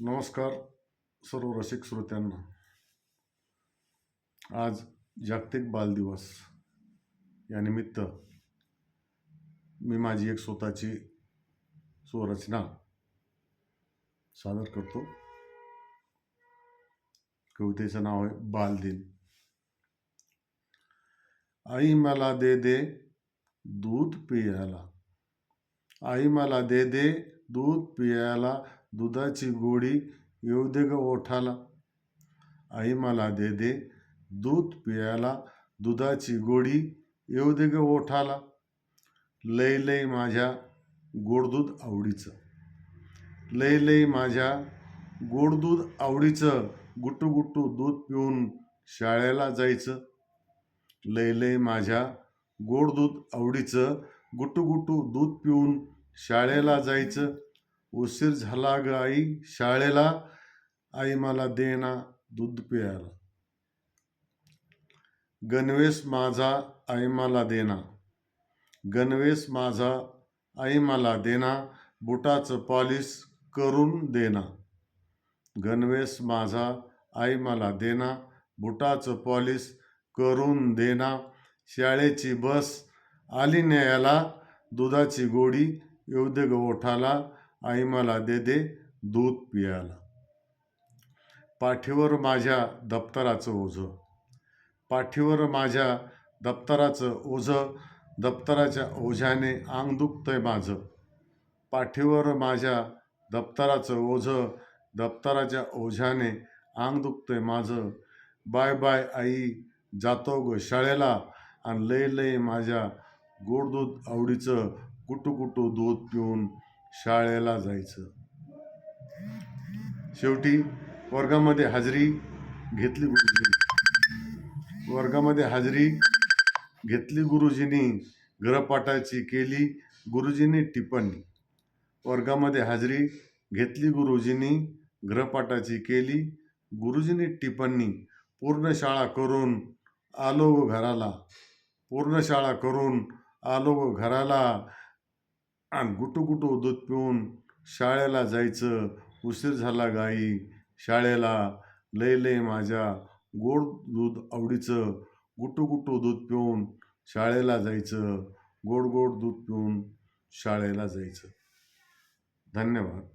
नमस्कार सर्व रसिक श्रोत्यांना. आज जागतिक बाल दिवस. या निमित्त मी माझी एक स्वतःची स्वरचना सादर करतो. कवितेचं नाव आहे बालदिन आई मला दे दे दूध पियाला. आई मला दे दे दूध पियाला. दुधाची गोडी येऊ दे ग ओठाला. आई मला दे दे दूध पियाला दुधाची गोडी येऊ दे ग ओठाला. लय लय माझ्या गोडदूध आवडीचं. लय लय माझ्या गोडदूध आवडीचं गुटू गुटू दूध पिऊन शाळेला जायचं. लय लय माझ्या गोडदूध आवडीचं गुटू गुटू दूध पिऊन शाळेला जायचं. उशीर झाला ग आई. शाळेला आई मला देना दूध प्यायला. गणवेश माझा आई मला देना. गणवेश माझा आई मला देना. बुटाचं पॉलिश करून देना. गणवेश माझा आई मला देना. बुटाचं पॉलिश करून देना. शाळेची बस आली न्यायाला. दुधाची गोडी येऊ दे ओठाला. आई मला दे दे दूध पियाला. पाठीवर माझ्या दप्तराचं ओझं. पाठीवर माझ्या दप्तराचं ओझं दप्तराच्या ओझ्याने अंग दुखतंय माझं. पाठीवर माझ्या दप्तराचं ओझं दप्तराच्या ओझ्याने अंग दुखतंय माझं. बाय बाय आई जातो ग शाळेला आणि लय लय माझ्या गोड दूध आवडीचं कुटू कुटू दूध पिऊन शाळेला जायचं. शेवटी वर्गामध्ये हाजरी घेतली गुरुजींनी. वर्गामध्ये हाजरी घेतली गुरुजींनी ग्रहपाठाची केली गुरुजींनी टिप्पणी. वर्गामध्ये हाजरी घेतली गुरुजींनी ग्रहपाठाची केली गुरुजींनी टिप्पणी. पूर्ण शाळा करून आलो घराला. पूर्ण शाळा करून आलो घराला. गुटुगुटू गुटू गुटू दूध पिऊन शाळेला जायचं. उशीर झाला गाई. शाळेला लय लय माझ्या गोड दूध आवडीचं. गुटू गुटू दूध पिऊन शाळेला जायचं. गोड गोड दूध पिऊन शाळेला जायचं. धन्यवाद.